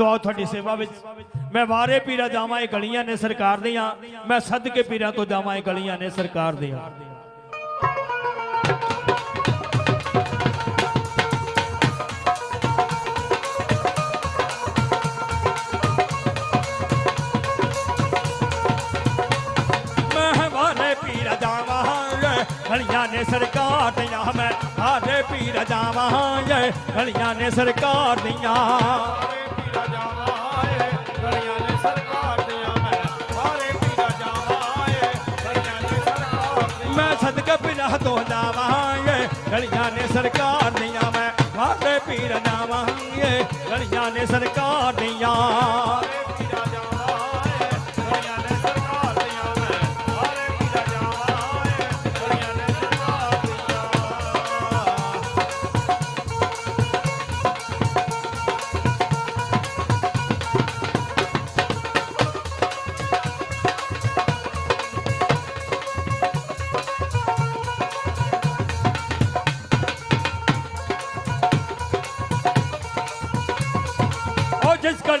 ਸੋ ਆਓ ਤੁਹਾਡੀ ਸੇਵਾ ਵਿੱਚ। ਮੈਂ ਵਾਰੇ ਪੀਰਾ ਜਾਵਾਂ, ਇਹ ਗਲੀਆਂ ਨੇ ਸਰਕਾਰ ਦੀਆਂ। ਮੈਂ ਸਦਕੇ ਪੀਰਾਂ ਤੋਂ ਜਾਵਾਂ, ਇਹ ਗਲੀਆਂ ਨੇ ਸਰਕਾਰ ਦੀਆਂ। ਮੈਂ ਗਲੀਆਂ ਨੇ ਸਰਕਾਰ ਦੀਆਂ। ਮੈਂ ਵਾਰੇ ਪੀਰਾ ਜਾਵਾਂ ਏ ਗਲੀਆਂ ਨੇ ਸਰਕਾਰ ਦੀਆਂ। ਸਰਕਾਰ ਦੀਆਂ ਮੈਂ ਵਾਰੇ ਪੀਰ ਜਾਵਾਂ ਏ ਗਲੀਆਂ ਨੇ ਸਰਕਾਰ ਦੀਆਂ।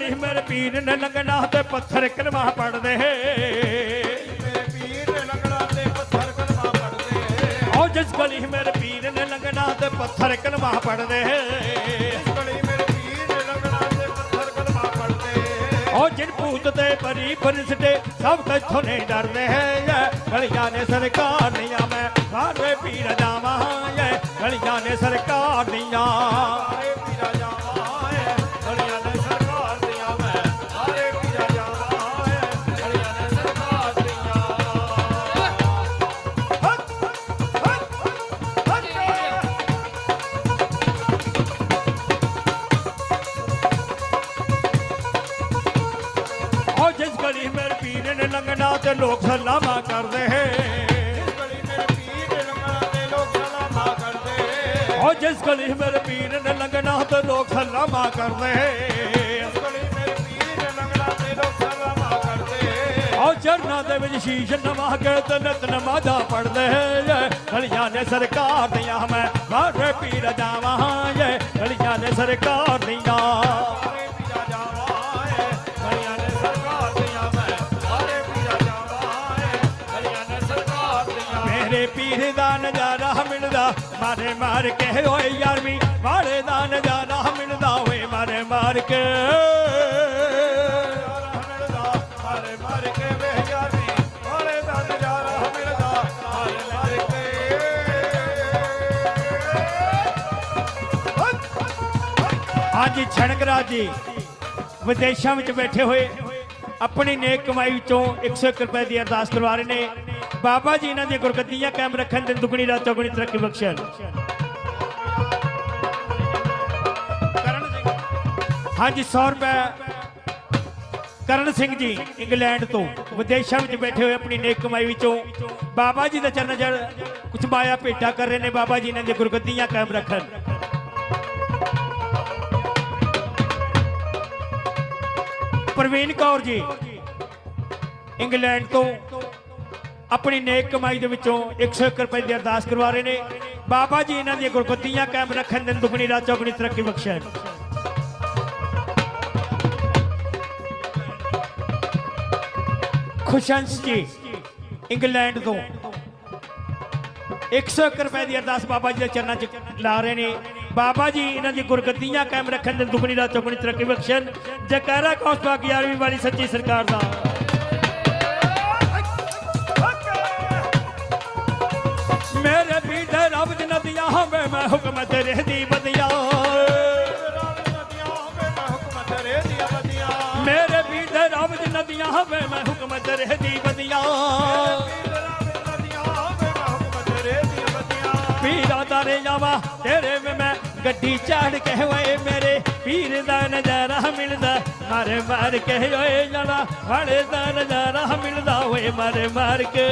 ਗਲੀ ਮੇਰੇ ਪੀਰ ਨੇ ਲੰਗਣਾ ਤੇ ਪੱਥਰ ਕਲਮਾ ਪੜਦੇ ਮੇਰੇ ਪੀਰ ਨੇ ਲੰਗੜਾ ਤੇ ਪੱਥਰ ਕਲਮਾ ਪੜਦੇ ਉਹ ਜਿਸ ਗਲੀ ਮੇਰੇ ਪੀਰ ਨੇ ਲੰਗਣਾ ਤੇ ਪੱਥਰ ਕਲਮਾ ਪੜਦੇ ਗਲੀ ਤੇ ਪੱਥਰ ਕਲਮਾ ਪੜਦੇ ਉਹ ਜਿਨ ਭੂਤ ਤੇ ਪਰੀ ਫਰਿਸ਼ਤੇ ਸਭ ਕਿਥੋਂ ਨਹੀਂ ਡਰਦੇ ਹੈ ਗਲੀਆਂ ਨੇ ਸਰਕਾਰ ਦੀਆਂ, ਮੈਂ ਸਾਰੇ ਪੀਰ ਜਾਵਾਂ ਹੈ ਗਲੀਆਂ ਨੇ ਸਰਕਾਰ ਦੀਆਂ। ਸਲਾਮਾ ਕਰਦੇ ਹੈ। ਗਲੀ ਮੇਰੇ ਪੀਰ ਨੇ ਤੇ ਲੋਕ ਸਲਾਮਾ ਕਰਦੇ ਉਹ ਜਿਸ ਗਲੀ ਮੇਰੇ ਪੀਰ ਨੇ ਲੰਗਣਾ ਤੇ ਲੋਕ ਸਲਾਮਾ ਕਰਦੇ ਗਲੀ ਮੇਰੇ ਪੀਰ ਨੇ ਤੇ ਲੋਕ ਸਲਾਮਾ ਕਰਦੇ ਉਹ ਚਰਨਾਂ ਦੇ ਵਿੱਚ ਸ਼ੀਸ਼ ਨਵਾ ਕੇ ਤੇ ਨਿਤ ਨਮਾਜ਼ਾਂ ਪੜਦੇ ਏ ਗਲੀਆਂ ਨੇ ਸਰਕਾਰ ਦੀਆਂ, ਮੈਂ ਬਾਰੇ ਪੀਰ ਜਾਵਾਂ। ਏ ਗਲੀਆਂ ਨੇ ਸਰਕਾਰ ਦੀਆਂ ਮੇਰੇ ਪੀਰ ਦਾ ਨਜ਼ਾਰਾ ਮਿਲਦਾ, ਮਾਰੇ ਮਾਰ ਕੇ ਓਏ ਯਾਰਵੀ। ਵਾਲੇ ਦਾ ਨਜ਼ਾਰਾ ਮਿਲਦਾ, ਓਏ ਮਾਰੇ ਮਾਰ ਕੇ। ਅੱਜ ਛਣਕਰਾਜ ਜੀ, ਵਿਦੇਸ਼ਾਂ ਵਿੱਚ ਬੈਠੇ ਹੋਏ, ਆਪਣੀ ਨੇਕ ਕਮਾਈ ਵਿੱਚੋਂ 101 ਰੁਪਏ ਦੀ ਅਰਦਾਸ ਕਰਵਾ ਰਹੇ ਨੇ। ਬਾਬਾ ਜੀ ਇਹਨਾਂ ਦੀਆਂ ਗੁਰਗੱਦੀਆਂ ਕਾਇਮ ਰੱਖਣ ਤੇ ਦੁਗਣੀ ਰਾਤ ਚੌਗਣੀ ਤਰੱਕੀ ਬਖਸ਼ਣ। ਕਰਨ ਹਾਂਜੀ 100 ਰੁਪਏ। ਕਰਨ ਸਿੰਘ ਜੀ, ਇੰਗਲੈਂਡ ਤੋਂ, ਵਿਦੇਸ਼ਾਂ ਵਿੱਚ ਬੈਠੇ ਹੋਏ ਆਪਣੀ ਨੇਕ ਕਮਾਈ ਵਿੱਚੋਂ। ਬਾਬਾ ਜੀ ਦਾ ਚਰਨ ਜੜ ਕੁਝ ਮਾਇਆ ਭੇਟਾ ਕਰ ਰਹੇ ਨੇ, ਬਾਬਾ ਜੀ ਇਹਨਾਂ ਦੀਆਂ ਗੁਰਗੱਦੀਆਂ ਕਾਇਮ ਰੱਖਣ। ਪ੍ਰਵੀਨ ਕੌਰ ਜੀ, ਇੰਗਲੈਂਡ ਤੋਂ ਆਪਣੀ ਨੇਕ ਕਮਾਈ ਦੇ ਵਿੱਚੋਂ 101 ਰੁਪਏ ਦੀ ਅਰਦਾਸ ਕਰਵਾ ਰਹੇ ਨੇ। ਬਾਬਾ ਜੀ, ਇਹਨਾਂ ਦੀਆਂ ਗੁਰਗੱਦੀਆਂ ਕਾਇਮ ਰੱਖਣ ਦਿਨ ਦੁਗਣੀ ਰਾਤ ਚੌਗਣੀ ਤਰੱਕੀ ਬਖਸ਼ਣ ਖੁਸ਼ੰਸ ਜੀ, ਇੰਗਲੈਂਡ ਤੋਂ 101 ਰੁਪਏ ਦੀ ਅਰਦਾਸ ਬਾਬਾ ਜੀ ਦੇ ਚਰਨਾਂ 'ਚ ਲਾ ਰਹੇ ਨੇ। ਬਾਬਾ ਜੀ, ਇਹਨਾਂ ਦੀ ਗੁਰਗੱਦੀਆਂ ਕਾਇਮ ਰੱਖਣ ਦੇ ਦੁਗਣੀ ਰਾਤ ਚੌਗਣੀ ਤਰੱਕੀ ਬਖਸ਼ਣ ਜੈਕਾਰਾ ਕੌਸ ਪਾਕ 11ਵੀਂ ਵਾਲੀ ਸੱਚੀ ਸਰਕਾਰ ਦਾ। ਹੋਵੇ ਮੈਂ ਹੁਕਮ ਤੇਰੇ ਦੀ ਬਦਿਆ। ਰਾਮ ਨਦੀਆਂ ਹੋਵੇ ਮੇਰੇ ਪੀੜੇ ਰੱਬ ਦੀ ਨਦੀਆਂ ਹੋਵੇ ਮੈਂ ਹੁਕਮ ਤੇਰੇ ਦੀ ਬਦਿਆ। ਪੀਰਾ ਨਦੀਆਂ ਹੋਵੇ ਤੇਰੇ ਦੀਆਂ ਦਾ ਜਾਵਾ ਤੇਰੇ ਵਿੱਚ ਮੈਂ ਗੱਡੀ ਚਾੜ ਕੇ ਹੋਏ ਮੇਰੇ। ਪੀਰ ਦਾ ਨਜ਼ਾਰਾ ਮਿਲਦਾ, ਮਾਰੇ ਮਾਰ ਕੇ ਹੋਏ ਜਾਣਾ। ਵਾਲੇ ਦਾ ਨਜ਼ਾਰਾ ਮਿਲਦਾ ਹੋਏ ਮਾਰੇ ਮਾਰ ਕੇ।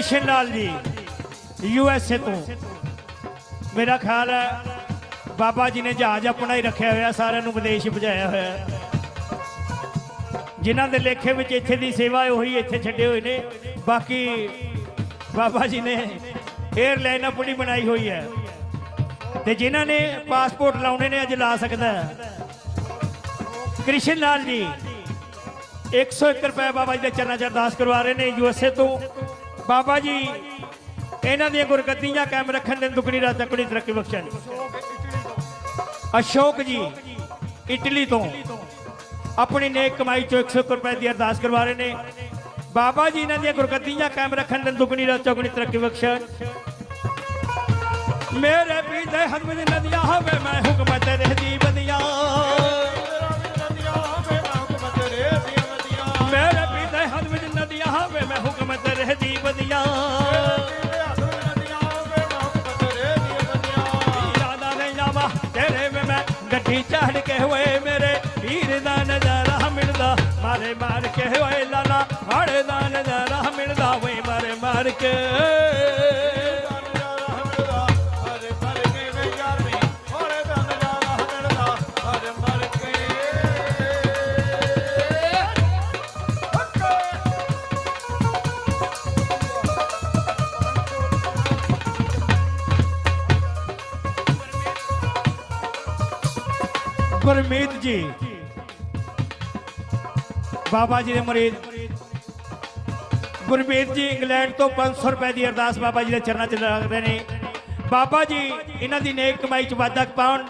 Krishna Lal ji U S A ਤੋਂ। ਮੇਰਾ ਖਿਆਲ ਹੈ, ਬਾਬਾ ਜੀ ਨੇ ਜਹਾਜ਼ ਆਪਣਾ ਹੀ ਰੱਖਿਆ ਹੋਇਆ, ਸਾਰਿਆਂ ਨੂੰ ਵਿਦੇਸ਼ ਭਜਾਇਆ ਹੋਇਆ। ਹੈ। ਜਿਨ੍ਹਾਂ ਦੇ ਲੇਖੇ ਵਿੱਚ ਇੱਥੇ ਦੀ ਸੇਵਾ ਉਹੀ ਇੱਥੇ ਛੱਡੇ ਹੋਏ ਨੇ। ਬਾਕੀ ਬਾਬਾ ਜੀ ਨੇ 에ਅਰਲਾਈਨ ਆਪਣੀ ਬਣਾਈ ਹੋਈ ਹੈ। ਤੇ ਜਿਨ੍ਹਾਂ ਨੇ ਪਾਸਪੋਰਟ ਲਾਉਣੇ ਨੇ, ਅੱਜ ਲਾ ਸਕਦਾ ਕ੍ਰਿਸ਼ਨ ਲਾਲ ਜੀ 101 ਰੁਪਏ ਬਾਬਾ ਜੀ ਦੇ ਚਰਨਾਂ 'ਚ ਅਰਦਾਸ ਕਰਵਾ ਰਹੇ ਨੇ ਯੂਐਸਏ ਤੋਂ। ਬਾਬਾ ਜੀ, ਇਹਨਾਂ ਦੀਆਂ ਗੁਰਗੱਦੀਆਂ ਕਾਇਮ ਰੱਖਣ ਦੇ ਦੁਗਣੀ ਰਾਤ ਤੱਕੜੀ ਤਰੱਕੀ ਬਖਸ਼ਣ ਅਸ਼ੋਕ ਜੀ, ਇਟਲੀ ਤੋਂ ਆਪਣੀ ਨੇਕ ਕਮਾਈ ਚੋਂ 101 ਰੁਪਏ ਦੀ ਅਰਦਾਸ ਕਰਵਾ ਰਹੇ ਨੇ। ਬਾਬਾ ਜੀ, ਇਹਨਾਂ ਦੀਆਂ ਗੁਰਗੱਦੀਆਂ ਕਾਇਮ ਰੱਖਣ ਦੇ ਦੁਗਣੀ ਰਾਤ ਚੌਗਣੀ ਤਰੱਕੀ ਬਖਸ਼ਣ ਮੇਰੇ ਪੀਤੇ ਹੱਥ ਨਦੀਆਂ ਹੋਵੇ ਮੈਂ ਹੁਕਮ ਤੇਰੇ ਬਦੀਆਂ ਮੈਂ ਚੜ ਕੇ ਹੋਏ ਮੇਰੇ ਵੀਰ ਦਾ ਨਜ਼ਾਰਾ ਮਿਲਦਾ, ਮਾਰੇ ਮਾਰ ਕੇ ਹੋਏ ਲਾਲਾ ਹਾੜੇ ਦਾ ਨਜ਼ਾਰਾ ਮਿਲਦਾ ਵੇ ਮਾਰੇ ਮਾਰ ਕੇ। ਗੁਰਮੀਤ ਜੀ। ਬਾਬਾ ਜੀ ਦੇ ਮਰੀਦ ਗੁਰਮੀਤ ਜੀ, ਇੰਗਲੈਂਡ ਤੋਂ 500 ਰੁਪਏ ਦੀ ਅਰਦਾਸ ਬਾਬਾ ਜੀ ਦੇ ਚਰਨਾਂ 'ਚ ਲੱਗਦੇ ਨੇ। ਬਾਬਾ ਜੀ, ਇਹਨਾਂ ਦੀ ਨੇਕ ਕਮਾਈ 'ਚ ਵਾਧਾ ਪਾਉਣ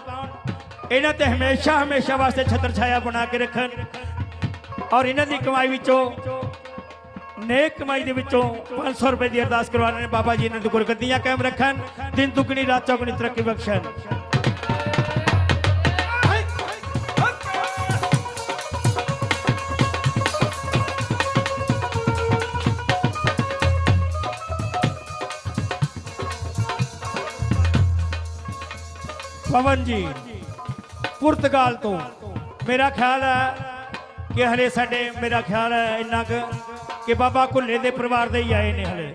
ਇਹਨਾਂ ਤੇ ਹਮੇਸ਼ਾ ਹਮੇਸ਼ਾ ਵਾਸਤੇ ਛਤਰ ਛਾਇਆ ਬਣਾ ਕੇ ਰੱਖਣ। ਔਰ ਇਹਨਾਂ ਦੀ ਕਮਾਈ ਵਿੱਚੋਂ, ਨੇਕ ਕਮਾਈ ਦੇ ਵਿੱਚੋਂ 500 ਰੁਪਏ ਦੀ ਅਰਦਾਸ ਕਰਵਾਉਣ ਨੇ ਬਾਬਾ ਜੀ ਇਹਨਾਂ ਦੀ ਗੁਰਗੱਦੀਆਂ ਕਾਇਮ ਰੱਖਣ। ਦਿਨ ਦੁਗਣੀ, ਰਾਤ ਚੌਗਣੀ ਤਰੱਕੀ ਬਖਸ਼ਣ। ਪਵਨ ਜੀ, ਪੁਰਤਗਾਲ ਤੋਂ। ਮੇਰਾ ਖਿਆਲ ਹੈ ਕਿ ਹਲੇ ਸਾਡੇ, ਮੇਰਾ ਖਿਆਲ ਹੈ ਇੰਨਾ ਕੁ ਕਿ ਬਾਬਾ ਕੁੱਲੇ ਦੇ ਪਰਿਵਾਰ ਦੇ ਹੀ ਆਏ ਨੇ ਹਲੇ।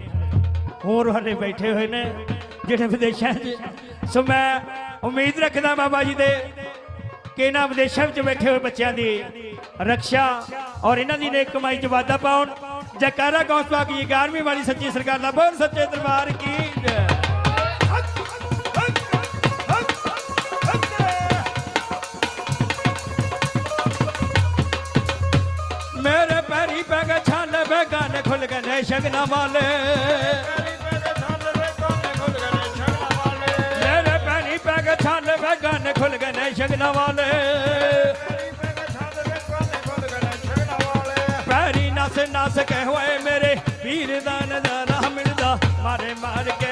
ਹੋਰ ਹਲੇ ਬੈਠੇ ਹੋਏ ਨੇ, ਜਿਹੜੇ ਵਿਦੇਸ਼ਾਂ 'ਚ। ਸੋ ਮੈਂ ਉਮੀਦ ਰੱਖਦਾ ਬਾਬਾ ਜੀ ਦੇ ਕਿ ਇਹਨਾਂ ਵਿਦੇਸ਼ਾਂ ਵਿੱਚ ਬੈਠੇ ਹੋਏ ਬੱਚਿਆਂ ਦੀ ਰੱਖਿਆ ਔਰ ਇਹਨਾਂ ਦੀ ਨੇਕ ਕਮਾਈ 'ਚ ਵਾਧਾ ਪਾਉਣ। ਜੈਕਾਰਾ ਗੌਸਪਾ ਕੀ 11ਵੀਂ ਵਾਲੀ ਸੱਚੀ ਸਰਕਾਰ ਦਾ ਬਹੁਤ ਸੱਚੇ ਦਰਬਾਰ ਕੀ ਜੈ। ਖੁੱਲ ਗਏ ਸ਼ਗਨਾ ਵਾਲੇ। ਮੇਰੇ ਪੈਰੀ ਪੈ ਗਏ ਛਾਲੇ ਬੇਗਾਨੇ ਖੁੱਲ ਗਏ ਸ਼ਗਨਾ ਵਾਲੇ। ਪੈਰੀ ਨਸ ਨਸ ਕੇ ਹੋਏ ਮੇਰੇ ਵੀਰ ਦਾ ਨਜ਼ਾਰਾ ਮਿਲਦਾ। ਮਾਰੇ ਮਾਰ ਕੇ